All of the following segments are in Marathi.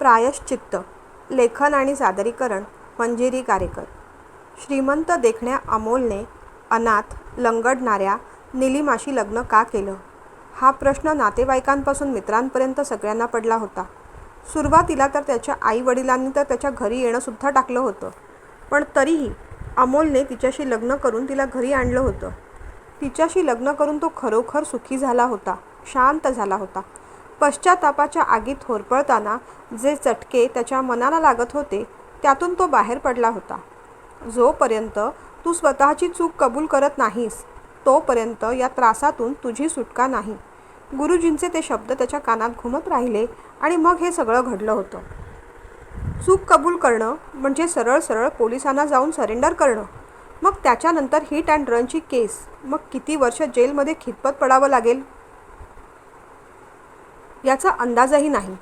प्रायश्चित्त लेखन आणि सादरीकरण मंजिरी कारेकर. श्रीमंत देखण्या अमोलने अनाथ लंगडणाऱ्या निलिमाशी लग्न का केलं? हा प्रश्न नातेवाईकांपासून मित्रांपर्यंत सगळ्यांना पडला होता. सुरुवातीला तर त्याच्या आईवडिलांनी तर त्याच्या घरी येणंसुद्धा टाकलं होतं. पण तरीही अमोलने तिच्याशी लग्न करून तिला घरी आणलं होतं. तिच्याशी लग्न करून तो खरोखर सुखी झाला होता शांत झाला होता. पश्चातापाच्या आगीत होरपळताना जे चटके त्याच्या मनाला लागत होते त्यातून तो बाहेर पडला होता. जोपर्यंत तू स्वतःची चूक कबूल करत नाहीस तोपर्यंत या त्रासातून तुझी सुटका नाही. गुरुजींचे ते शब्द त्याच्या कानात घुमत राहिले आणि मग हे सगळं घडलं होतं. चूक कबूल करणं म्हणजे सरळ सरळ पोलिसांना जाऊन सरेंडर करणं. मग त्याच्यानंतर हिट अँड रनची केस. मग किती वर्ष जेलमध्ये खितपत पडावं लागेल? याचा अंदाजही नाही.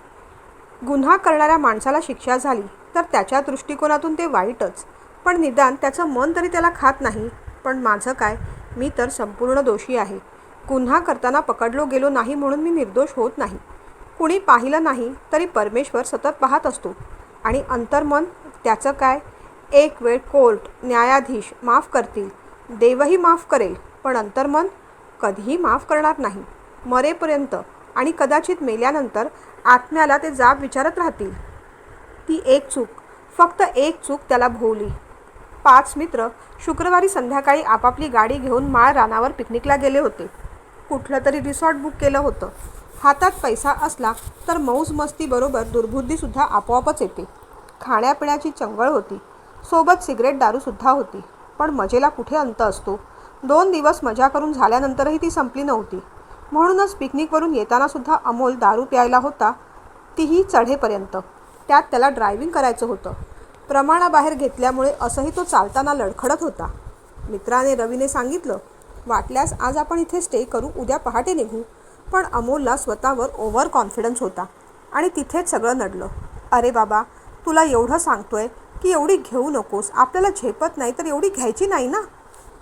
गुन्हा करणाऱ्या माणसाला शिक्षा झाली तर त्याच्या दृष्टिकोनातून ते वाईटच. पण निदान त्याचं मन तरी त्याला खात नाही. पण माझं काय? मी तर संपूर्ण दोषी आहे. गुन्हा करताना पकडलो गेलो नाही म्हणून मी निर्दोष होत नाही. कुणी पाहिलं नाही तरी परमेश्वर सतत पाहत असतो. आणि अंतर्मन त्याचं काय? एक वेळ कोर्ट न्यायाधीश माफ करतील. देवही माफ करेल पण अंतर्मन कधीही माफ करणार नाही. मरेपर्यंत आणि कदाचित मेल्यानंतर आत्म्याला ते जाब विचारत राहतील. ती एक चूक फक्त एक चूक त्याला भोवली. पाच मित्र शुक्रवारी संध्याकाळी आपापली गाडी घेऊन माळ रानावर पिकनिकला गेले होते. कुठलं तरी रिसॉर्ट बुक केलं होतं. हातात पैसा असला तर मौज मस्तीबरोबर दुर्बुद्धीसुद्धा आपोआपच येते. खाण्यापिण्याची चंगळ होती. सोबत सिगरेट दारूसुद्धा होती. पण मजेला कुठे अंत असतो? दोन दिवस मजा करून झाल्यानंतरही ती संपली नव्हती. म्हणूनच पिकनिकवरून येतानासुद्धा अमोल दारू प्यायला होता तीही चढेपर्यंत. त्यात त्याला ड्रायव्हिंग करायचं होतं. प्रमाणाबाहेर घेतल्यामुळे असंही तो चालताना लडखडत होता. मित्राने रवीने सांगितलं वाटल्यास आज आपण इथे स्टे करू उद्या पहाटे निघू. पण अमोलला स्वतःवर ओव्हर कॉन्फिडन्स होता आणि तिथेच सगळं नडलं. अरे बाबा तुला एवढं सांगतोय की एवढी घेऊ नकोस आपल्याला झेपत नाही तर एवढी घ्यायची नाही ना?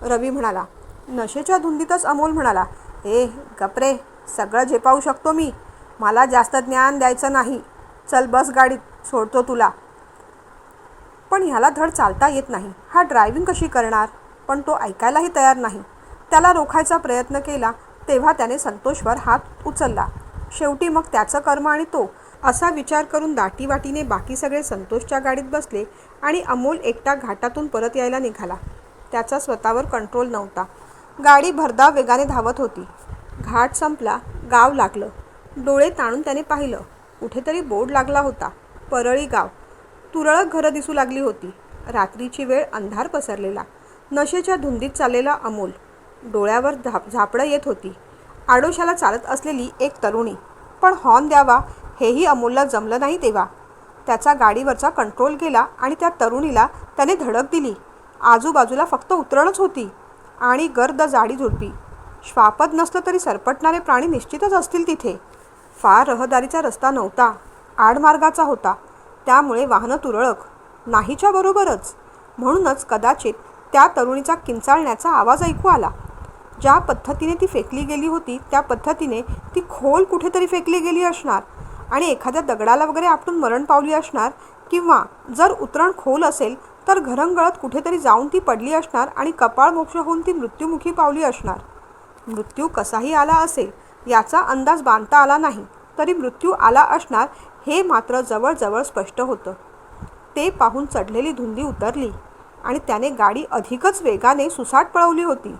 रवी म्हणाला. नशेच्या धुंदीतच अमोल म्हणाला ए गपरे सगळं झेपावू शकतो मी. मला जास्त ज्ञान द्यायचं नाही. चल बस गाडीत सोडतो तुला. पण ह्याला धड चालता येत नाही. हा ड्रायव्हिंग कशी करणार? पण तो ऐकायलाही तयार नाही. त्याला रोखायचा प्रयत्न केला तेव्हा त्याने संतोषवर हात उचलला. शेवटी मग त्याचं कर्म आणि तो असा विचार करून दाटीवाटीने बाकी सगळे संतोषच्या गाडीत बसले आणि अमोल एकटा घाटातून परत यायला निघाला. त्याचा स्वतःवर कंट्रोल नव्हता. गाडी भरधाव वेगाने धावत होती. घाट संपला गाव लागलं. डोळे ताणून त्याने पाहिलं. कुठेतरी बोर्ड लागला होता. परळी गाव. तुरळक घरं दिसू लागली होती. रात्रीची वेळ अंधार पसरलेला. नशेच्या धुंदीत चाललेला अमोल. डोळ्यावर झाप झापडं येत होती. आडोशाला चालत असलेली एक तरुणी. पण हॉर्न द्यावा हेही अमोलला जमलं नाही तेव्हा. त्याचा गाडीवरचा कंट्रोल गेला आणि त्या तरुणीला त्याने धडक दिली. आजूबाजूला फक्त उतरणच होती. आणि गर्द जाडी झुडपी. श्वापद नसलं तरी सरपटणारे प्राणी निश्चितच असतील तिथे. फार रहदारीचा रस्ता नव्हता. आडमार्गाचा होता. त्यामुळे वाहनं तुरळक. नाहीच्या बरोबरच. म्हणूनच कदाचित त्या तरुणीचा किंचाळण्याचा आवाज ऐकू आला. ज्या पद्धतीने ती फेकली गेली होती त्या पद्धतीने ती खोल कुठेतरी फेकली गेली असणार. आणि एखाद्या दगडाला वगैरे आपटून मरण पावली असणार किंवा जर उतरण खोल असेल तर घरंगळत कुठेतरी जाऊन ती पडली असणार आणि कपाळ मोक्ष होऊन ती मृत्युमुखी पावली असणार. मृत्यू कसाही आला असेल याचा अंदाज बांधता आला नाही तरी मृत्यू आला असणार हे मात्र जवळजवळ स्पष्ट होतं. ते पाहून चढलेली धुंदी उतरली आणि त्याने गाडी अधिकच वेगाने सुसाट पळवली होती.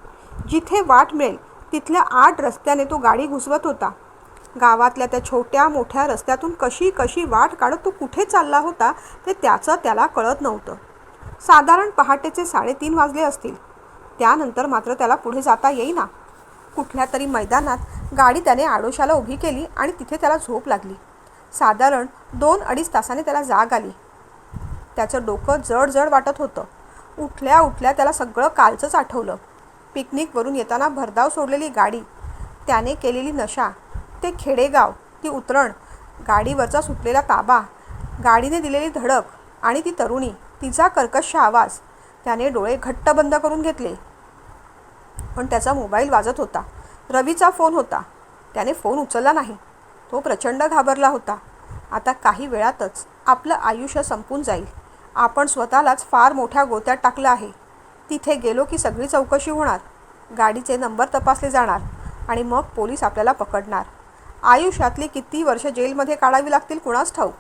जिथे वाट मिळेल तिथल्या आठ रस्त्याने तो गाडी घुसवत होता. गावातल्या त्या छोट्या मोठ्या रस्त्यातून कशी कशी वाट काढत तो कुठे चालला होता ते त्याचं त्याला कळत नव्हतं. साधारण पहाटेचे साडेतीन वाजले असतील. त्यानंतर मात्र त्याला पुढे जाता येईना. कुठल्या तरी मैदानात गाडी त्याने आडोशाला उभी केली आणि तिथे त्याला झोप लागली. साधारण दोन अडीच तासाने त्याला जाग आली. त्याचं डोकं जड जड वाटत होतं. उठल्या उठल्या त्याला सगळं कालचंच आठवलं. पिकनिकवरून येताना भरधाव सोडलेली गाडी त्याने केलेली नशा ते खेडेगाव ती उतरण गाडीवरचा सुटलेला ताबा गाडीने दिलेली धडक आणि ती तरुणी तिचा कर्कश आवाज. त्याने डोळे घट्ट बंद करून घेतले. पण त्याचा मोबाईल वाजत होता. रवीचा फोन होता. त्याने फोन उचलला नाही. तो प्रचंड घाबरला होता. आता काही वेळातच आपलं आयुष्य संपून जाईल. आपण स्वतःलाच फार मोठ्या गोत्यात टाकलं आहे. तिथे गेलो की सगळी चौकशी होणार. गाडीचे नंबर तपासले जाणार आणि मग पोलीस आपल्याला पकडणार. आयुष्यातली किती वर्ष जेलमध्ये काढावी लागतील कुणास ठाऊक?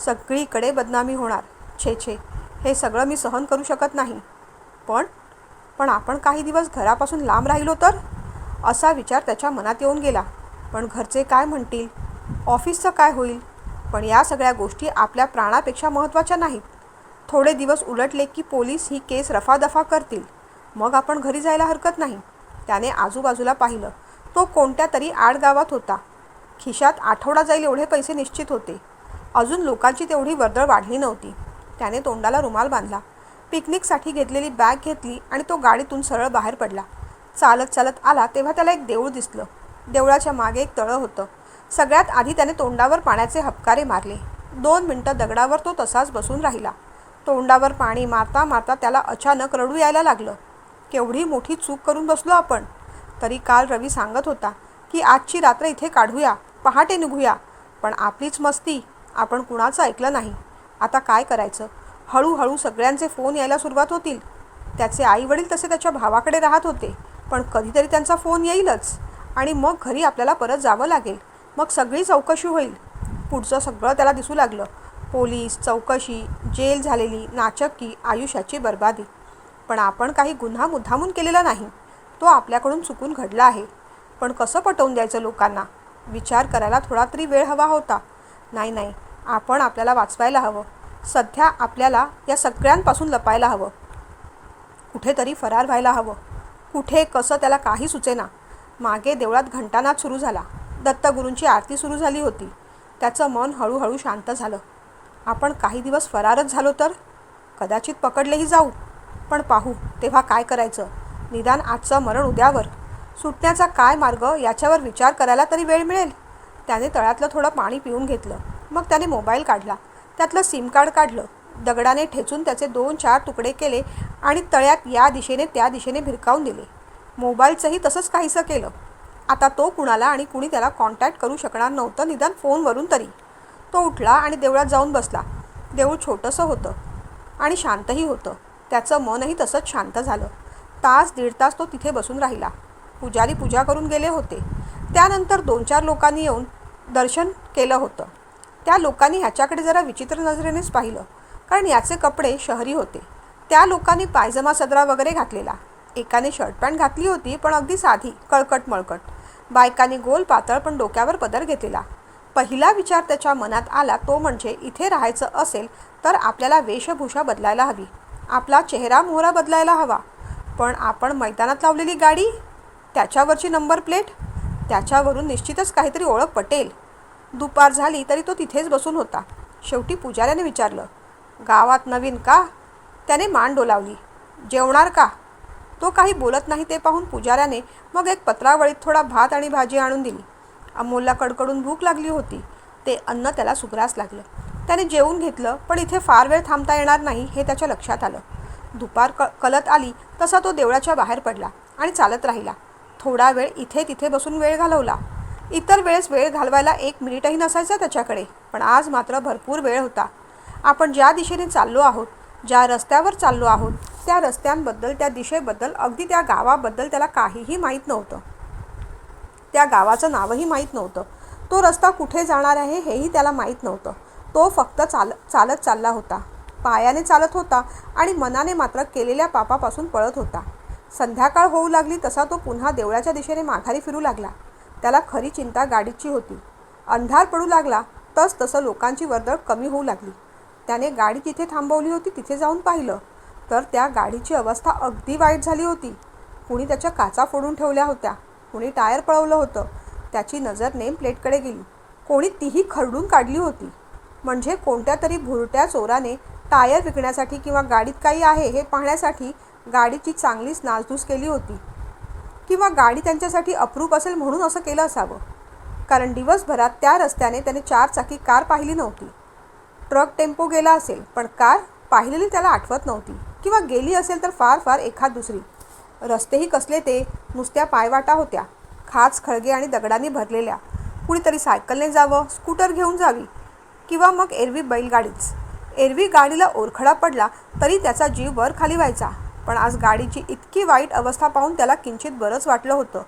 सगळीकडे बदनामी होणार. छे छे. हे सगळं मी सहन करू शकत नाही. पण पण आपण काही दिवस घरापासून लांब राहिलो तर? असा विचार त्याच्या मनात येऊन गेला. पण घरचे काय म्हणतील? ऑफिसचं काय होईल? पण या सगळ्या गोष्टी आपल्या प्राणापेक्षा महत्त्वाच्या नाहीत. थोडे दिवस उलटले की पोलीस ही केस रफादफा करतील. मग आपण घरी जायला हरकत नाही. त्याने आजूबाजूला पाहिलं. तो कोणत्या तरी आडगावात होता. खिशात आठवडा जाईल एवढे पैसे निश्चित होते. अजून लोकांची तेवढी वर्दळ वाढली नव्हती. त्याने तोंडाला रुमाल बांधला. पिकनिकसाठी घेतलेली बॅग घेतली आणि तो गाडीतून सरळ बाहेर पडला. चालत चालत आला तेव्हा त्याला एक देऊळ दिसलं. देवळाच्या मागे एक तळं होतं. सगळ्यात आधी त्याने तोंडावर पाण्याचे हपकारे मारले. दोन मिनटं दगडावर तो तसाच बसून राहिला. तोंडावर पाणी मारता मारता त्याला अचानक रडू यायला लागलं. केवढी मोठी चूक करून बसलो आपण? तरी काल रवी सांगत होता की आजची रात्र इथे काढूया पहाटे निघूया. पण आपलीच मस्ती. आपण कुणाचं ऐकलं नाही. आता काय करायचं? हळूहळू सगळ्यांचे फोन यायला सुरुवात होतील. त्याचे आई वडील तसे त्याच्या भावाकडे राहत होते पण कधीतरी त्यांचा फोन येईलच आणि मग घरी आपल्याला परत जावं लागेल. मग सगळी चौकशी होईल. पुढचं सगळं त्याला दिसू लागलं. पोलीस चौकशी जेल झालेली नाचक्की आयुष्याची बर्बादी. पण आपण काही गुन्हा मुद्दामून केलेला नाही. तो आपल्याकडून चुकून घडला आहे. पण कसं पटवून द्यायचं लोकांना? विचार करायला थोडा तरी वेळ हवा होता. नाही नाही. आपण आपल्याला वाचवायला हवं. सध्या आपल्याला या सगळ्यांपासून लपायला हवं. कुठेतरी फरार व्हायला हवं. कुठे कसं त्याला काही सुचेना. मागे देवळात घंटानाद सुरू झाला. दत्तगुरूंची आरती सुरू झाली होती. त्याचं मन हळूहळू शांत झालं. आपण काही दिवस फरारच झालो तर? कदाचित पकडलेही जाऊ. पण पाहू तेव्हा काय करायचं? निदान आजचं मरण उद्यावर. सुटण्याचा काय मार्ग? याच्यावर विचार करायला तरी वेळ मिळेल. त्याने तळ्यातलं थोडं पाणी पिऊन घेतलं. मग त्याने मोबाईल काढला. त्यातलं सिम कार्ड काढलं. दगडाने ठेचून त्याचे दोन चार तुकडे केले आणि तळ्यात या दिशेने त्या दिशेने भिरकावून दिले. मोबाईलचंही तसंच काहीसं केलं. आता तो कुणाला आणि कुणी त्याला कॉन्टॅक्ट करू शकणार नव्हतं निदान फोनवरून तरी. तो उठला आणि देवळात जाऊन बसला. देऊळ छोटंसं होतं आणि शांतही होतं. त्याचं मनही तसंच शांत झालं. तास दीड तास तो तिथे बसून राहिला. पुजारी पूजा करून गेले होते. त्यानंतर दोन चार लोकांनी येऊन दर्शन केलं होतं. त्या लोकांनी ह्याच्याकडे जरा विचित्र नजरेनेच पाहिलं. कारण याचे कपडे शहरी होते. त्या लोकांनी पायजमा सदरा वगैरे घातलेला. एकाने शर्ट पॅन्ट घातली होती पण अगदी साधी कळकट मळकट. बायकांनी गोल पातळ पण डोक्यावर पदर घेतलेला. पहिला विचार त्याच्या मनात आला तो म्हणजे इथे राहायचं असेल तर आपल्याला वेशभूषा बदलायला हवी. आपला चेहरा मोहरा बदलायला हवा. पण आपण मैदानात लावलेली गाडी? त्याच्यावरची नंबर प्लेट? त्याच्यावरून निश्चितच काहीतरी ओळख पटेल. दुपार झाली तरी तो तिथेच बसून होता. शेवटी पुजाऱ्याने विचारलं गावात नवीन का? त्याने मान डोलावली जेवणार का? तो काही बोलत नाही ते पाहून पुजाऱ्याने मग एक पत्रावळीत थोडा भात आणि भाजी आणून दिली. अमोलला कडकडून भूक लागली होती. ते अन्न त्याला सुग्रास लागलं. त्याने जेवून घेतलं पण इथे फार वेळ थांबता येणार नाही हे त्याच्या लक्षात आलं. दुपार क कलत आली तसा तो देवळाच्या बाहेर पडला आणि चालत राहिला. थोडा वेळ इथे तिथे बसून वेळ घालवला. इतर वेळेस वेळ घालवायला एक मिनिटही नसायचा त्याच्याकडे पण आज मात्र भरपूर वेळ होता. आपण ज्या दिशेने चाललो आहोत ज्या रस्त्यावर चाललो आहोत त्या रस्त्यांबद्दल त्या दिशेबद्दल अगदी त्या गावाबद्दल त्याला काहीही माहीत नव्हतं. त्या गावाचं नावही माहीत नव्हतं. तो रस्ता कुठे जाणार आहे हेही त्याला माहीत नव्हतं. तो फक्त चाल चालत चालला होता. पायाने चालत होता आणि मनाने मात्र केलेल्या पापापासून पळत होता. संध्याकाळ होऊ लागली तसा तो पुन्हा देवळाच्या दिशेने माघारी फिरू लागला. त्याला खरी चिंता गाडीची होती. अंधार पडू लागला तस तसं लोकांची वर्दळ कमी होऊ लागली. त्याने गाडी जिथे थांबवली होती तिथे जाऊन पाहिलं तर त्या गाडीची अवस्था अगदी वाईट झाली होती. कुणी त्याच्या काचा फोडून ठेवल्या होत्या कुणी टायर पळवलं होतं त्याची नजर नेम प्लेटकडे गेली. कोणी तीही खरडून काढली होती. म्हणजे कोणत्या तरी भुरट्या चोराने टायर विकण्यासाठी किंवा गाडीत काही आहे हे पाहण्यासाठी गाडीची चांगलीच नासधूस केली होती. किंवा गाडी त्यांच्यासाठी अप्रूप असेल म्हणून असं केलं असावं. कारण दिवसभरात त्या रस्त्याने त्याने चार चाकी कार पाहिली नव्हती. ट्रक टेम्पो गेला असेल पण कार पाहिलेली त्याला आठवत नव्हती. किंवा गेली असेल तर फार फार एखाद दुसरी. रस्तेही कसले ते नुसत्या पायवाटा होत्या. खाच खळगे आणि दगडांनी भरलेल्या. कुणीतरी सायकलने जावं स्कूटर घेऊन जावी किंवा मग एरवी बैलगाडीच. एरवी गाडीला ओरखडा पडला तरी त्याचा जीव वर खाली व्हायचा. पण आज गाडीची इतकी वाईट अवस्था पाहून त्याला किंचित बरंच वाटलं होतं.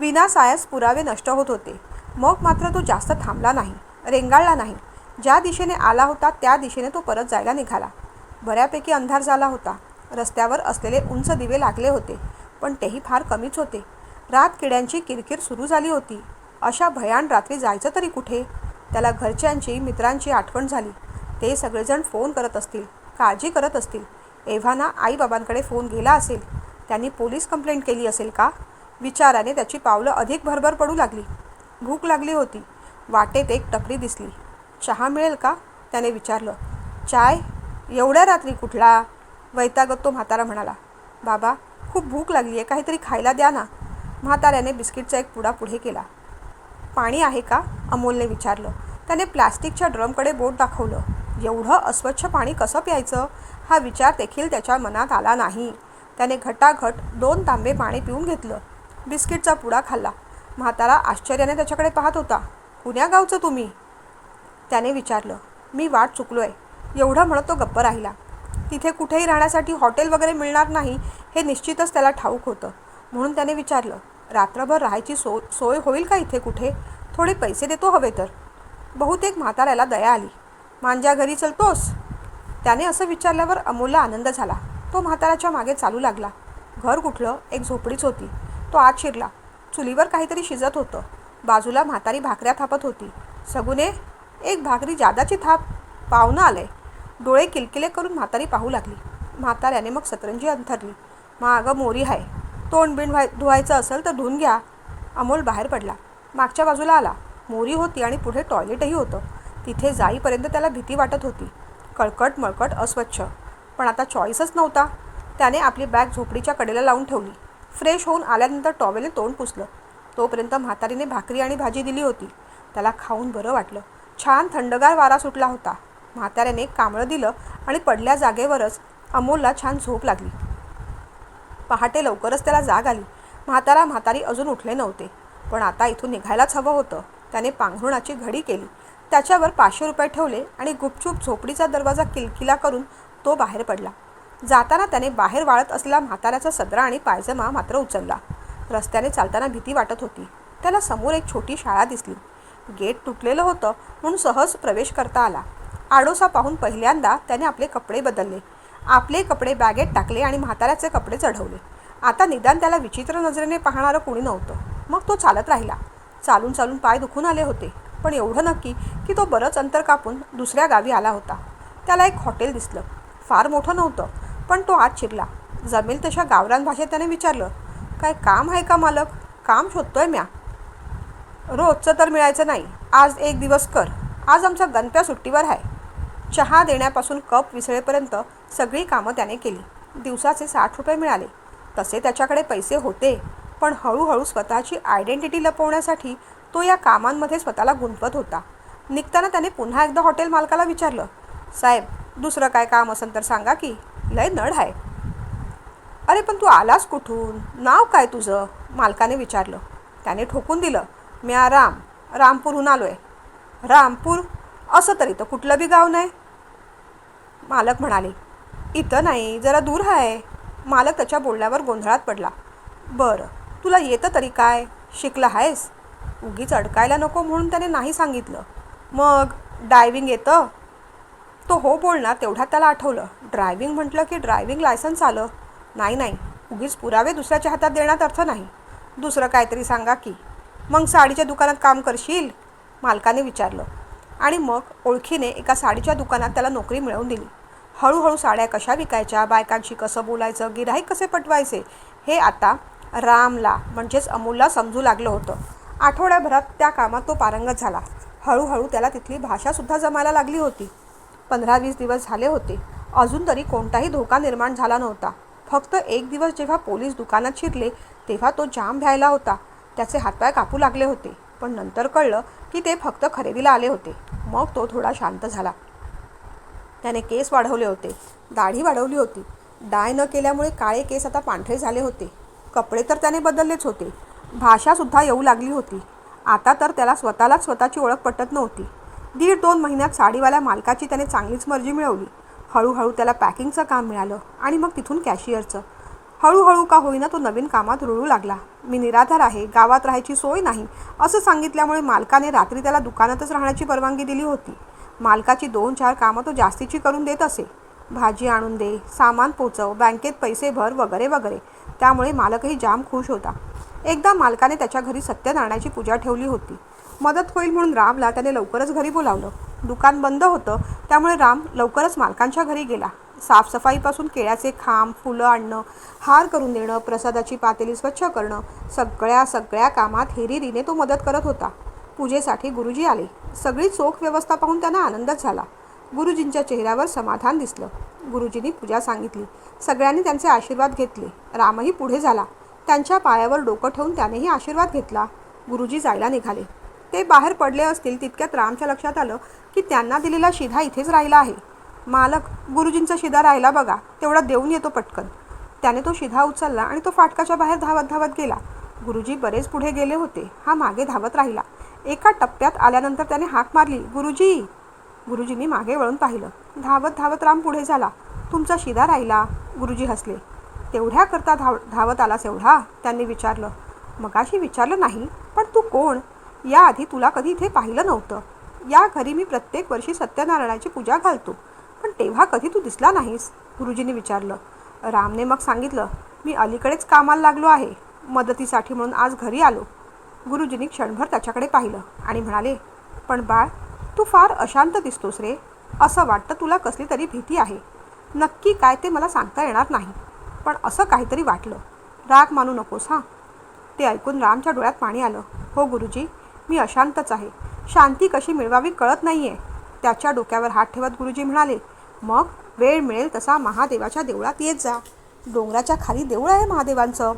विना विनासायास पुरावे नष्ट होत होते. मग मात्र तो जास्त थांबला नाही रेंगाळला नाही. ज्या दिशेने आला होता त्या दिशेने तो परत जायला निघाला. बऱ्यापैकी अंधार झाला होता. रस्त्यावर असलेले उंच दिवे लागले होते पण तेही फार कमीच होते. रात किड्यांची किरकिर सुरू झाली होती. अशा भयान रात्री जायचं तरी कुठे? त्याला घरच्यांची मित्रांची आठवण झाली. ते सगळेजण फोन करत असतील काळजी करत असतील. एव्हाना आईबाबांकडे फोन गेला असेल त्यांनी पोलीस कंप्लेंट केली असेल का? विचाराने त्याची पावलं अधिक भरभर पडू लागली. भूक लागली होती. वाटेत एक टपरी दिसली. चहा मिळेल का? त्याने विचारलं. चाय? एवढ्या रात्री कुठला? वैतागत तो म्हातारा म्हणाला. बाबा खूप भूक लागली आहे काहीतरी खायला द्या ना. म्हाताऱ्याने बिस्किटचा एक पुडा पुढे केला. पाणी आहे का? अमोलने विचारलं. त्याने प्लॅस्टिकच्या ड्रमकडे बोट दाखवलं. एवढं अस्वच्छ पाणी कसं प्यायचं? हा विचार देखील त्याच्या मनात आला नाही. त्याने घटाघट दोन तांबे पाणी पिऊन घेतलं. बिस्किटचा पुडा खाल्ला. म्हातारा आश्चर्याने त्याच्याकडे पाहत होता. कुण्या गावचं तुम्ही? त्याने विचारलं. मी वाट चुकलो आहे एवढं म्हणत तो गप्प राहिला. तिथे कुठेही राहण्यासाठी हॉटेल वगैरे मिळणार नाही हे निश्चितच त्याला ठाऊक होतं. म्हणून त्याने विचारलं रात्रभर राहायची सो सोय होईल का इथे कुठे? थोडे पैसे देतो हवे तर. बहुतेक म्हाताऱ्याला दया आली. मांज्या घरी चलतोस? त्याने असं विचारल्यावर अमोलला आनंद झाला. तो म्हाताऱ्याच्या मागे चालू लागला. घर कुठलं? एक झोपडीच होती. तो आत शिरला. चुलीवर काहीतरी शिजत होतं. बाजूला म्हातारी भाकऱ्या थापत होती. सगुने एक भाकरी जादाची थाप. पाहुणं आलंय. डोळे किलकिले करून म्हातारी पाहू लागली. म्हाताऱ्याने मग सतरंजी अंथरली. मागं मोरी आहे तोंड बिंड व्हाय धुवायचं असेल तर धुवून घ्या. अमोल बाहेर पडला. मागच्या बाजूला आला. मोरी होती आणि पुढे टॉयलेटही होतं. तिथे जाईपर्यंत त्याला भीती वाटत होती. कळकट मळकट अस्वच्छ. पण आता चॉईसच नव्हता. त्याने आपली बॅग झोपडीच्या कडेला लावून ठेवली. फ्रेश होऊन आल्यानंतर टॉवेलने तोंड पुसलं. तोपर्यंत म्हातारीने भाकरी आणि भाजी दिली होती. त्याला खाऊन बरं वाटलं. छान थंडगार वारा सुटला होता. म्हाताऱ्याने कांबळं दिलं आणि पडल्या जागेवरच अमोलला छान झोप लागली. पहाटे लवकरच त्याला जाग आली. म्हातारा म्हातारी अजून उठले नव्हते. पण आता इथून निघायलाच हवं होतं. त्याने पांघरुणाची घडी केली. त्याच्यावर पाचशे रुपये ठेवले आणि गुपचूप झोपडीचा दरवाजा किलकिला करून तो बाहेर पडला. जाताना त्याने बाहेर वाळत असलेला म्हाताऱ्याचा सदरा आणि पायजमा मात्र उचलला. रस्त्याने चालताना भीती वाटत होती. त्याला समोर एक छोटी शाळा दिसली. गेट तुटलेलं होतं म्हणून सहज प्रवेश करता आला. आडोसा पाहून पहिल्यांदा त्याने आपले कपडे बदलले. आपले कपडे बॅगेत टाकले आणि म्हाताऱ्याचे कपडे चढवले. आता निदान त्याला विचित्र नजरेने पाहणारं कोणी नव्हतं. मग तो चालत राहिला. चालून चालून पाय दुखून आले होते. पण एवढं नक्की की तो बरंच अंतर कापून दुसऱ्या गावी आला होता. त्याला एक हॉटेल दिसलं. फार मोठं नव्हतं पण तो आत शिरला. जमेल तशा गावरान भाषेत त्याने विचारलं काय काम आहे का मालक? काम शोधतोय म्या. रोजचं तर मिळायचं नाही. आज एक दिवस कर. आज आमचा गणप्या सुट्टीवर आहे. चहा देण्यापासून कप विसळेपर्यंत सगळी कामं त्याने केली. दिवसाचे साठ रुपये मिळाले. तसे त्याच्याकडे पैसे होते. पण हळूहळू स्वतःची आयडेंटिटी लपवण्यासाठी तो या कामांमध्ये स्वतःला गुंतवत होता. निघताना त्याने पुन्हा एकदा हॉटेल मालकाला विचारलं साहेब दुसरं काय काम असेल तर सांगा की लय नड आहे. अरे पण तू आलास कुठून? नाव काय तुझं? मालकाने विचारलं. त्याने ठोकून दिलं मी राम रामपूरहून आलो आहे रामपूर? असं तरी तर कुठलं बी गाव नाही. मालक म्हणाले इथं नाही जरा दूर आहे. मालक त्याच्या बोलण्यावर गोंधळात पडला. बरं. तुला येतं तरी काय? शिकला आहेस? उगीच अडकायला नको म्हणून त्याने नाही सांगितलं. मग डायविंग येतं? तो हो बोलणार तेवढ्यात त्याला आठवलं. ड्रायव्हिंग म्हटलं की ड्रायव्हिंग लायसन्स आलं. नाही नाही. उगीच पुरावे दुसऱ्याच्या हातात देण्यात अर्थ नाही. दुसरं काहीतरी सांगा की मग साडीच्या दुकानात काम करशील? मालकाने विचारलं. आणि मग ओळखीने एका साडीच्या दुकानात त्याला नोकरी मिळवून दिली. हळूहळू साड्या कशा विकायच्या? बायकांशी कसं बोलायचं? गिराईक कसे पटवायचे? हे आता रामला म्हणजेच अमूलला समजू लागलं होतं. आठवड्याभरात त्या कामात तो पारंगत झाला. हळूहळू त्याला तिथली भाषासुद्धा जमायला लागली होती. पंधरा वीस दिवस झाले होते. अजून तरी कोणताही धोका निर्माण झाला नव्हता. फक्त एक दिवस जेव्हा पोलीस दुकानात शिरले तेव्हा तो जाम भ्यायला होता. त्याचे हातपाय कापू लागले होते. पण नंतर कळलं की ते फक्त खरेदीला आले होते. मग तो थोडा शांत झाला. त्याने केस वाढवले होते. दाढी वाढवली होती. डाय न केल्यामुळे काळे केस आता पांढरे झाले होते. कपडे तर त्याने बदललेच होते. भाषासुद्धा येऊ लागली होती. आता तर त्याला स्वतःलाच स्वतःची ओळख पटत नव्हती. दीड दोन महिन्यात साडीवाल्या मालकाची त्याने चांगलीच मर्जी मिळवली. हळूहळू त्याला पॅकिंगचं काम मिळालं आणि मग तिथून कॅशियरचं. हळूहळू का होईना तो नवीन कामात रुळू लागला. मी निराधार आहे गावात राहायची सोय नाही असं सांगितल्यामुळे मालकाने रात्री त्याला दुकानातच राहण्याची परवानगी दिली होती. मालकाची दोन चार कामं तो जास्तीची करून देत असे. भाजी आणून दे सामान पोचव बँकेत पैसे भर वगैरे वगैरे. त्यामुळे मालकही जाम खुश होता. एकदा मालकाने त्याच्या घरी सत्यनारायणाची पूजा ठेवली होती. मदत होईल म्हणून रामला त्याने लवकरच घरी बोलावलं. दुकान बंद होतं त्यामुळे राम लवकरच मालकांच्या घरी गेला. साफसफाईपासून केळ्याचे खांब फुलं आणणं हार करून देणं प्रसादाची पातेली स्वच्छ करणं सगळ्या सगळ्या कामात हेरीरीने तो मदत करत होता. पूजेसाठी गुरुजी आले. सगळी चोख व्यवस्था पाहून त्यांना आनंदच झाला. गुरुजींच्या चेहऱ्यावर समाधान दिसलं. गुरुजींनी पूजा सांगितली. सगळ्यांनी त्यांचे आशीर्वाद घेतले. रामही पुढे झाला. त्यांच्या पायावर डोकं ठेवून त्यानेही आशीर्वाद घेतला. गुरुजी जायला निघाले. ते बाहेर पडले असतील तितक्यात रामच्या लक्षात आलं की त्यांना दिलेला शिधा इथेच राहिला आहे. मालक गुरुजींचा शिधा राहिला बघा. तेवढा देऊन येतो पटकन. त्याने तो शिधा उचलला आणि तो फाटकाच्या बाहेर धावत धावत गेला. गुरुजी बरेच पुढे गेले होते. हा मागे धावत राहिला. एका टप्प्यात आल्यानंतर त्याने हाक मारली. गुरुजी! गुरुजींनी मागे वळून पाहिलं. धावत धावत राम पुढे झाला. तुमचा शिदा राहिला. गुरुजी हसले. तेवढ्याकरता धाव धावत आलास एवढा त्यांनी विचारलं मगाशी विचारलं नाही पण तू कोण? याआधी तुला कधी इथे पाहिलं नव्हतं. या घरी मी प्रत्येक वर्षी सत्यनारायणाची पूजा घालतो पण तेव्हा कधी तू दिसला नाहीस. गुरुजींनी विचारलं. रामने मग सांगितलं मी अलीकडेच कामाला लागलो आहे. मदतीसाठी म्हणून आज घरी आलो. गुरुजींनी क्षणभर त्याच्याकडे पाहिलं आणि म्हणाले पण बाळ तू फार अशांत दिसतोस रे. असं वाटतं तुला कसली तरी भीती आहे. नक्की काय ते मला सांगता येणार नाही. पण असं काहीतरी वाटलं. राग मानू नकोस हां. ते ऐकून रामच्या डोळ्यात पाणी आलं. हो गुरुजी मी अशांतच आहे. शांती कशी मिळवावी कळत नाही आहे त्याच्या डोक्यावर हात ठेवत गुरुजी म्हणाले मग वेळ मिळेल तसा महादेवाच्या देवळात येत जा. डोंगराच्या खाली देऊळ आहे महादेवांचं.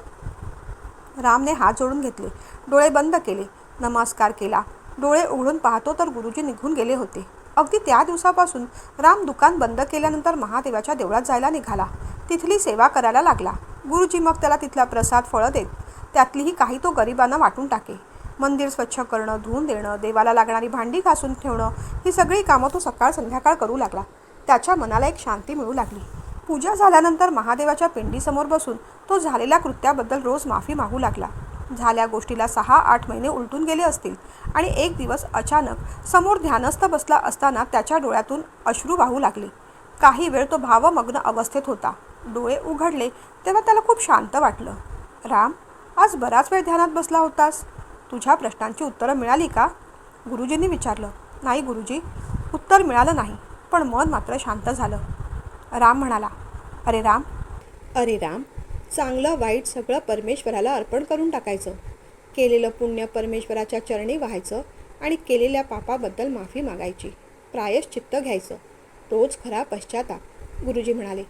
रामने हात जोडून घेतले. डोळे बंद केले. नमस्कार केला. डोळे उघडून पाहतो तर गुरुजी निघून गेले होते. अगदी त्या दिवसापासून राम दुकान बंद केल्यानंतर महादेवाच्या देवळात जायला निघाला. तिथली सेवा करायला लागला. गुरुजी मग त्याला तिथला प्रसाद फळं देत त्यातलीही काही तो गरिबांना वाटून टाके. मंदिर स्वच्छ करणं धुवून देणं देवाला लागणारी भांडी घासून ठेवणं ही सगळी कामं तो सकाळ संध्याकाळ करू लागला. त्याच्या मनाला एक शांती मिळू लागली. पूजा झाल्यानंतर महादेवाच्या पिंडीसमोर बसून तो झालेल्या कृत्याबद्दल रोज माफी मागू लागला. झाल्या गोष्टीला सहा आठ महिने उलटून गेले असतील. आणि एक दिवस अचानक समोर ध्यानस्थ बसला असताना त्याच्या डोळ्यातून अश्रू वाहू लागले. काही वेळ तो भावमग्न अवस्थेत होता. डोळे उघडले तेव्हा त्याला खूप शांत वाटलं. राम आज बराच वेळ ध्यानात बसला होतास. तुझ्या प्रश्नांची उत्तरं मिळाली का? गुरुजींनी विचारलं. नाही गुरुजी उत्तर मिळालं नाही पण मन मात्र शांत झालं. राम म्हणाला अरे राम. अरे राम चांगलं वाईट सगळं परमेश्वराला अर्पण करून टाकायचं. केलेलं पुण्य परमेश्वराच्या चरणी व्हायचं आणि केलेल्या पापाबद्दल माफी मागायची. प्रायश्चित्त घ्यायचं. रोज खरा पश्चाताप. गुरुजी म्हणाले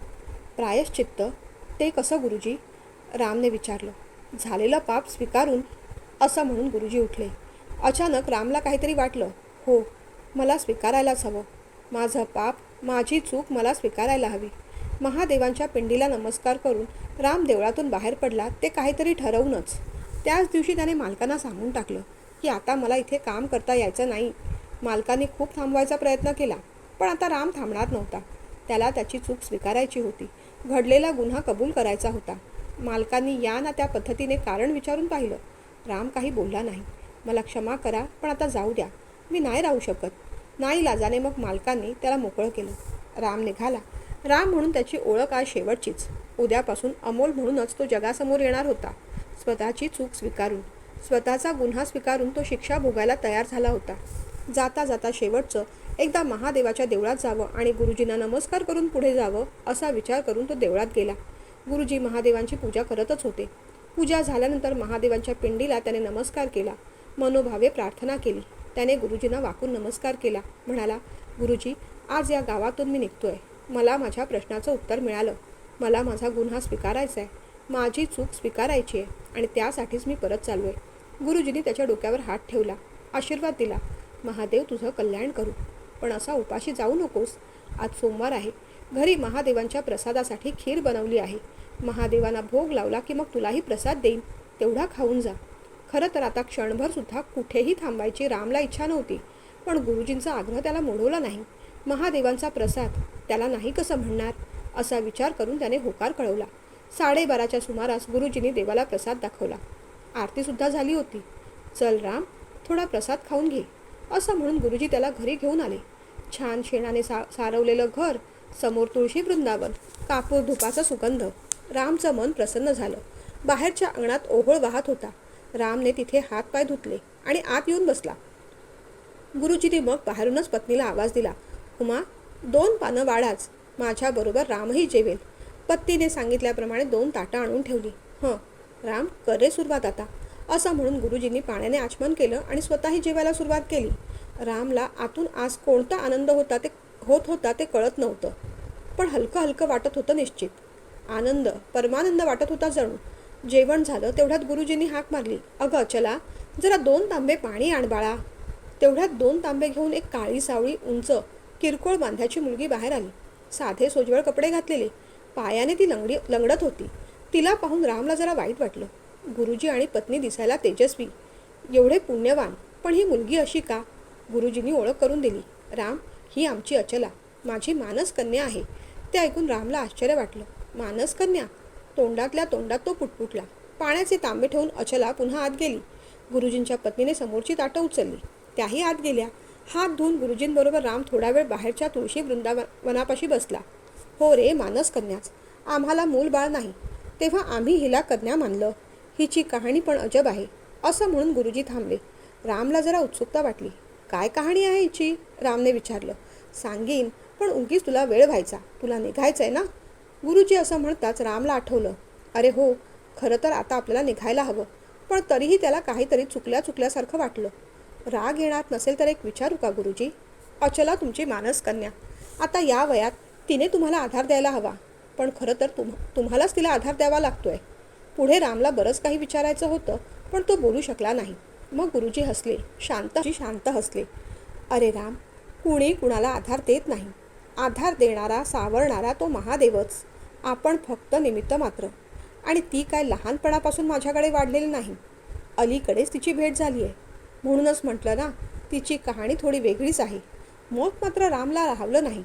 प्रायश्चित्त? ते कसं गुरुजी? रामने विचारलं. झालेलं पाप स्वीकारून असं म्हणून गुरुजी उठले. अचानक रामला काहीतरी वाटलं. हो मला स्वीकारायलाच हवं. माझं पाप माझी चूक मला स्वीकारायला हवी. महादेवांच्या पिंडीला नमस्कार करून राम देवळातून बाहेर पडला ते काहीतरी ठरवूनच. त्याच दिवशी त्याने मालकांना सांगून टाकलं की आता मला इथे काम करता यायचं नाही. मालकाने खूप थांबवायचा प्रयत्न केला पण आता राम थांबणार नव्हता. त्याला त्याची चूक स्वीकारायची होती. घडलेला गुन्हा कबूल करायचा होता. मालकांनी या ना त्या पद्धतीने कारण विचारून पाहिलं. राम काही बोलला नाही. मला क्षमा करा पण आता जाऊ द्या. मी नाही राहू शकत. नाही लाजाने मग मालकांनी त्याला मोकळं केलं. राम निघाला. राम म्हणून त्याची ओळख आज शेवटचीच. उद्यापासून अमोल म्हणूनच तो जगासमोर येणार होता. स्वतःची चूक स्वीकारून स्वतःचा गुन्हा स्वीकारून तो शिक्षा भोगायला तयार झाला होता. जाता जाता शेवटचं एकदा महादेवाच्या देवळात जावं आणि गुरुजींना नमस्कार करून पुढे जावं असा विचार करून तो देवळात गेला. गुरुजी महादेवांची पूजा करतच होते. पूजा झाल्यानंतर महादेवांच्या पिंडीला त्याने नमस्कार केला. मनोभावे प्रार्थना केली. त्याने गुरुजींना वाकून नमस्कार केला. म्हणाला गुरुजी आज या गावातून मी निघतोय. मला माझ्या प्रश्नाचं उत्तर मिळालं. मला माझा गुन्हा स्वीकारायचा आहे माझी चूक स्वीकारायची आहे आणि त्यासाठीच मी परत चालू आहे गुरुजींनी त्याच्या डोक्यावर हात ठेवला आशीर्वाद दिला. महादेव तुझं कल्याण करू. पण असा उपाशी जाऊ नकोस. आज सोमवार आहे. घरी महादेवांच्या प्रसादासाठी खीर बनवली आहे. महादेवांना भोग लावला की मग तुलाही प्रसाद देईन. तेवढा खाऊन जा. खरं तर आता क्षणभर सुद्धा कुठेही थांबायची रामला इच्छा नव्हती. पण गुरुजींचा आग्रह त्याला मोडवला नाही. महादेवांचा प्रसाद. त्याला नाही कसं म्हणणार? असा विचार करून त्याने होकार कळवला. साडेबाराच्या सुमारास गुरुजींनी देवाला प्रसाद दाखवला. आरतीसुद्धा झाली होती. चल राम थोडा प्रसाद खाऊन घे. असं म्हणून गुरुजी त्याला घरी घेऊन आले. छान शेणाने सा सारवलेलं घर समोर तुळशी वृंदावन कापूर धुपाचा सुगंध. रामचं मन प्रसन्न झालं. बाहेरच्या अंगणात ओहोळ वाहत होता. रामने तिथे हात पाय धुतले आणि आत येऊन बसला. गुरुजीने मग बाहेरूनच पत्नीला आवाज दिला. उपमा दोन पानं वाढाच माझ्याबरोबर रामही जेवेल. पत्तीने सांगितल्याप्रमाणे दोन ताटं आणून ठेवली. हं राम करे सुरुवात आता. असं म्हणून गुरुजींनी पाण्याने आचमन केलं आणि स्वतःही जेवायला सुरुवात केली. रामला आतून आज कोणता आनंद होता ते होत होता ते कळत नव्हतं. पण हलकं हलकं वाटत होतं निश्चित. आनंद परमानंद वाटत होता जणू. जेवण झालं तेवढ्यात गुरुजींनी हाक मारली. अगं चला जरा दोन तांबे पाणी आण बाळा. तेवढ्यात दोन तांबे घेऊन एक काळी सावळी उंच किरकोळ बांध्याची मुलगी बाहेर आली. साधे सोजवळ कपडे घातलेले. पायाने ती लंगडी लंगडत होती. तिला पाहून रामला जरा वाईट वाटलं. गुरुजी आणि पत्नी दिसायला तेजस्वी. एवढे पुण्यवान. पण ही मुलगी अशी का? गुरुजींनी ओळख करून दिली. राम ही आमची अचला. माझी मानस कन्या आहे. ते ऐकून रामला आश्चर्य वाटलं. मानस कन्या? तोंडातल्या तोंडात तो पुटपुटला. पाण्याचे तांबे ठेवून अचला पुन्हा आत गेली. गुरुजींच्या पत्नीने समोरची ताटं उचलली. त्याही आत गेल्या. हात धुवून गुरुजींबरोबर राम थोडा वेळ बाहेरच्या तुळशी वृंदावनापाशी बसला. हो रे मानस कन्याच आम्हाला मूल बाळ नाही. तेव्हा आम्ही हिला कन्या मानलं. हिची कहाणी पण अजब आहे असं म्हणून गुरुजी थांबले. रामला जरा उत्सुकता वाटली. काय कहाणी आहे हिची? रामने विचारलं. सांगेन पण उगीच तुला वेळ व्हायचा. तुला निघायचं आहे ना? गुरुजी असं म्हणताच रामला आठवलं. अरे हो खरं तर आता आपल्याला निघायला हवं. पण तरीही त्याला काहीतरी चुकल्या चुकल्यासारखं वाटलं. राग येणार नसेल तर एक विचारू का गुरुजी? अचला तुमची मानस कन्या. आता या वयात तिने तुम्हाला आधार द्यायला हवा. पण खरं तर तुम तुम्हालाच तिला आधार द्यावा लागतोय. पुढे रामला बरंच काही विचारायचं होतं पण तो बोलू शकला नाही. मग गुरुजी हसले. शांत शांत हसले. अरे राम कुणी कुणाला आधार देत नाही. आधार देणारा सावरणारा तो महादेवच. आपण फक्त निमित्त मात्र. आणि ती काय लहानपणापासून माझ्याकडे वाढलेली नाही. अलीकडेच तिची भेट झाली आहे म्हणूनच म्हटलं ना तिची कहाणी थोडी वेगळीच आहे. मग मात्र रामला राहवलं नाही.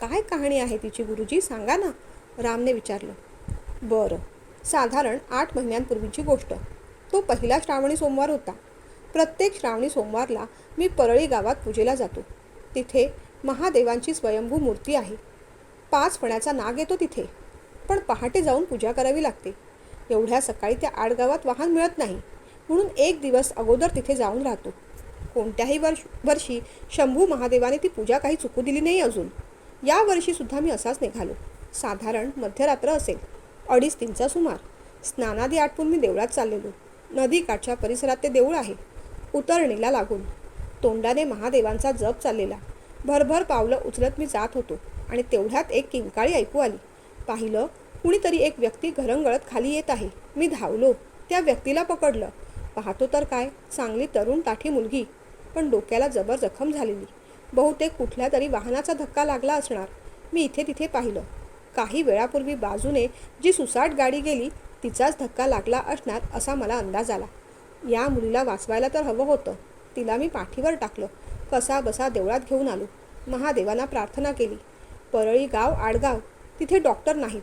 काय कहाणी आहे तिची गुरुजी? सांगा ना. रामने विचारलं. बरं. साधारण आठ महिन्यांपूर्वीची गोष्ट. तो पहिला श्रावणी सोमवार होता. प्रत्येक श्रावणी सोमवारला मी परळी गावात पूजेला जातो. तिथे महादेवांची स्वयंभू मूर्ती आहे. पाच फण्याचा नाग येतो तिथे. पण पहाटे जाऊन पूजा करावी लागते. एवढ्या सकाळी त्या आडगावात वाहन मिळत नाही. म्हणून एक दिवस अगोदर तिथे जाऊन राहतो. कोणत्याही वर्ष वर्षी शंभू महादेवाने ती पूजा काही चुकू दिली नाही अजून. या वर्षीसुद्धा मी असाच निघालो. साधारण मध्यरात्र असेल. अडीच तीनचा सुमार. स्नानादी आटपून मी देवळात चाललेलो. नदीकाठच्या परिसरात ते देऊळ आहे. उतरणीला लागून. तोंडाने महादेवांचा जप चाललेला. भरभर पावलं उचलत मी जात होतो आणि तेवढ्यात एक किंकाळी ऐकू आली. पाहिलं कुणीतरी एक व्यक्ती घरंगळत खाली येत आहे. मी धावलो. त्या व्यक्तीला पकडलं. पाहतो तर काय? चांगली तरुण ताठी मुलगी. पण डोक्याला जबर जखम झालेली. बहुतेक कुठल्या तरी वाहनाचा धक्का लागला असणार. मी इथे तिथे पाहिलं. काही वेळापूर्वी बाजूने जी सुसाट गाडी गेली तिचाच धक्का लागला असणार असा मला अंदाज आला. या मुलीला वाचवायला तर हवं होतं. तिला मी पाठीवर टाकलं. कसा बसा देवळात घेऊन आलो. महादेवांना प्रार्थना केली. परळी गाव आडगाव. तिथे डॉक्टर नाहीत.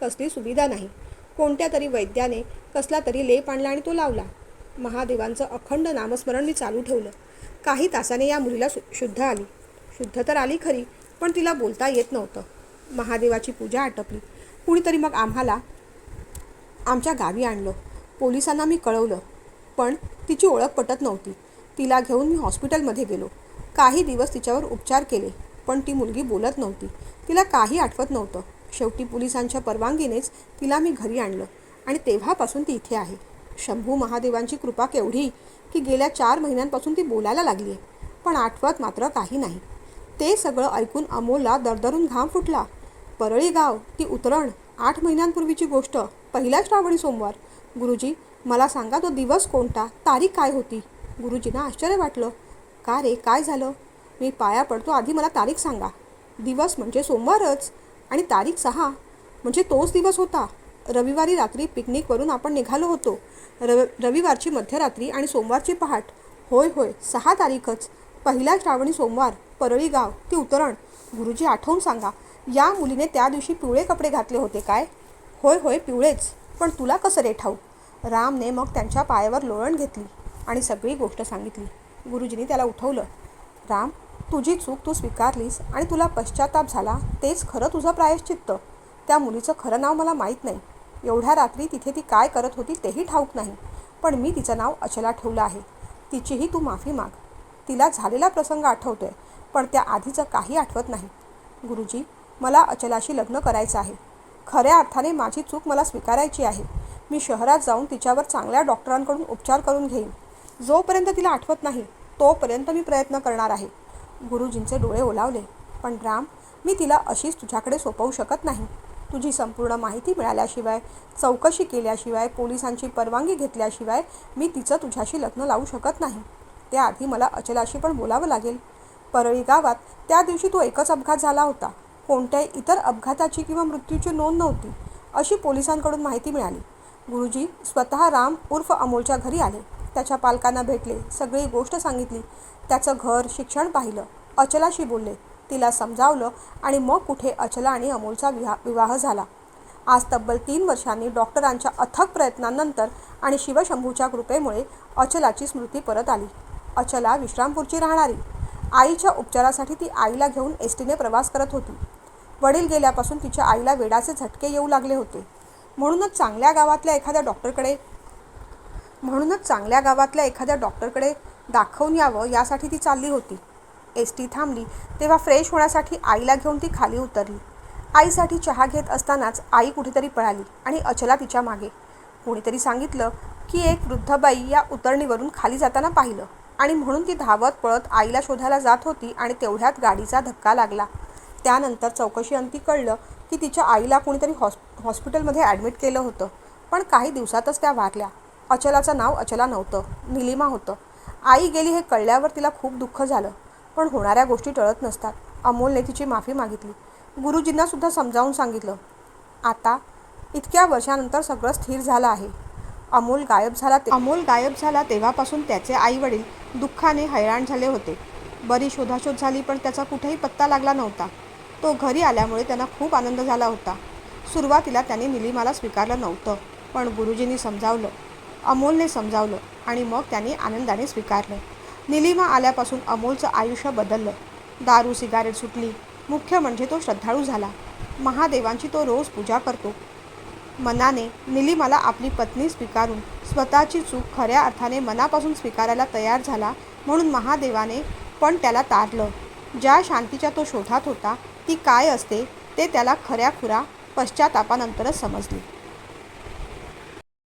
कसली सुविधा नाही. कोणत्या तरी वैद्याने कसला तरी लेप आणला आणि तो लावला. महादेवांचं अखंड नामस्मरण मी चालू ठेवलं. काही तासाने या मुलीला शु शुद्ध आली. शुद्ध तर आली खरी पण तिला बोलता येत नव्हतं. महादेवाची पूजा आटपली. कुणीतरी मग आम्हाला आमच्या गावी आणलं. पोलिसांना मी कळवलं पण तिची ओळख पटत नव्हती. तिला घेऊन मी हॉस्पिटलमध्ये गेलो. काही दिवस तिच्यावर उपचार केले पण ती मुलगी बोलत नव्हती. तिला काही आठवत नव्हतं. शेवटी पोलिसांच्या परवानगीनेच तिला मी घरी आणलं आणि तेव्हापासून ती इथे आहे. शंभू महादेवांची कृपा केवढी की गेल्या चार महिन्यांपासून ती बोलायला लागली आहे पण आठवत मात्र काही नाही. ते सगळं ऐकून अमोलला दरदरून घाम फुटला. परळी गाव ती उतरण आठ महिन्यांपूर्वीची गोष्ट पहिला श्रावणी सोमवार. गुरुजी मला सांगा तो दिवस कोणता? तारीख काय होती? गुरुजींना आश्चर्य वाटलं. का रे काय झालं? मी पाया पडतो आधी मला तारीख सांगा. दिवस म्हणजे सोमवारच. आणि तारीख सहा म्हणजे तोच दिवस होता. रविवारी रात्री पिकनिकवरून आपण निघालो होतो. रव रविवारची मध्यरात्री आणि सोमवारची पहाट होय होय सहा तारीखच पहिला श्रावणी सोमवार परळी गाव ती उतरण. गुरुजी आठवून सांगा या मुलीने त्या दिवशी पिवळे कपडे घातले होते काय? होय होय पिवळेच पण तुला कसं रे ठाऊक? रामने मग त्यांच्या पायावर लोळण घेतली आणि सगळी गोष्ट सांगितली. गुरुजींनी त्याला उठवलं. राम तुझी चूक तू स्वीकारलीस आणि तुला पश्चाताप झाला तेच खरं तुझं प्रायश्चित्त. त्या मुलीचं खरं नाव मला माहीत नाही. एवढ्या रात्री तिथे ती काय करत होती तेही ठाऊक नाही. पण मी तिचं नाव अचला ठेवलं आहे. तिचीही तू माफी माग. तिला झालेला प्रसंग आठवतोय पण त्या आधीचं काही आठवत नाही. गुरुजी मला अचलाशी लग्न करायचं आहे. खऱ्या अर्थाने माझी चूक मला स्वीकारायची आहे. मी शहरात जाऊन तिच्यावर चांगल्या डॉक्टरांकडून उपचार करून घेईन. जोपर्यंत तिला आठवत नाही तोपर्यंत मी प्रयत्न करणार आहे. गुरुजींचे डोळे ओलावले. पण राम मी तिला अशीच तुझ्याकडे सोपवू शकत नाही. तुझी संपूर्ण माहिती मिळाल्याशिवाय चौकशी केल्याशिवाय पोलिसांची परवानगी घेतल्याशिवाय मी तिचं तुझ्याशी लग्न लावू शकत नाही. त्याआधी मला अचलाशी पण बोलावं लागेल. परळी गावात त्या दिवशी तो एकच अपघात झाला होता. कोणत्याही इतर अपघाताची किंवा मृत्यूची नोंद नव्हती अशी पोलिसांकडून माहिती मिळाली. गुरुजी स्वतः राम उर्फ अमोलच्या घरी आले. त्याच्या पालकांना भेटले सगळी गोष्ट सांगितली. त्याचं घर शिक्षण पाहिलं. अचलाशी बोलले तिला समजावलं आणि मग कुठे अचला आणि अमोलचा विहा विवाह झाला. आज तब्बल तीन वर्षांनी डॉक्टरांच्या अथक प्रयत्नांनंतर आणि शिवशंभूच्या कृपेमुळे अचलाची स्मृती परत आली. अचला विश्रामपूरची राहणारी. आईच्या उपचारासाठी ती आईला घेऊन एस टीने प्रवास करत होती. वडील गेल्यापासून तिच्या आईला वेडाचे झटके येऊ लागले होते. म्हणूनच चांगल्या गावातल्या एखाद्या डॉक्टरकडे म्हणूनच चांगल्या गावातल्या एखाद्या डॉक्टरकडे दाखवून यावं यासाठी ती चालली होती. एस टी थांबली तेव्हा फ्रेश होण्यासाठी आईला घेऊन ती खाली उतरली. आईसाठी चहा घेत असतानाच आई कुठेतरी पळाली आणि अचला तिच्यामागे. कोणीतरी सांगितलं की एक वृद्ध बाई या उतरणीवरून खाली जाताना पाहिलं आणि म्हणून ती धावत पळत आईला शोधायला जात होती आणि तेवढ्यात गाडीचा धक्का लागला. त्यानंतर चौकशी अंती कळलं की तिच्या आईला कोणीतरी हॉस् हॉस्पिटलमध्ये ॲडमिट केलं होतं. पण काही दिवसातच त्या वारल्या. अचलाचं नाव अचला नव्हतं निलिमा होतं. आई गेली हे कळल्यावर तिला खूप दुःख झालं. पण होणाऱ्या गोष्टी टळत नसतात. अमोलने तिची माफी मागितली. गुरुजींना सुद्धा समजावून सांगितलं आता इतक्या वर्षानंतर सगळं स्थिर झालं आहे. अमोल गायब झाला ते अमोल गायब झाला तेव्हापासून त्याचे आई वडील दुःखाने हैराण झाले होते. बरी शोधाशोध झाली पण त्याचा कुठेही पत्ता लागला नव्हता. तो घरी आल्यामुळे त्यांना खूप आनंद झाला होता. सुरुवातीला त्याने निलिमाला स्वीकारलं नव्हतं पण गुरुजींनी समजावलं. अमोलने समजावलं आणि मग त्याने आनंदाने स्वीकारलं. निलिमा आल्यापासून अमोलचं आयुष्य बदललं. दारू सिगारेट सुटली. मुख्य म्हणजे तो श्रद्धाळू झाला. महादेवांची तो रोज पूजा करतो. मनाने निलिमाला आपली पत्नी स्वीकारून स्वतःची चूक खऱ्या अर्थाने मनापासून स्वीकारायला तयार झाला म्हणून महादेवाने पण त्याला तारलं. ज्या शांतीच्या तो शोधात होता ती काय असते ते त्याला खऱ्या खुरा पश्चातापानंतरच समजली.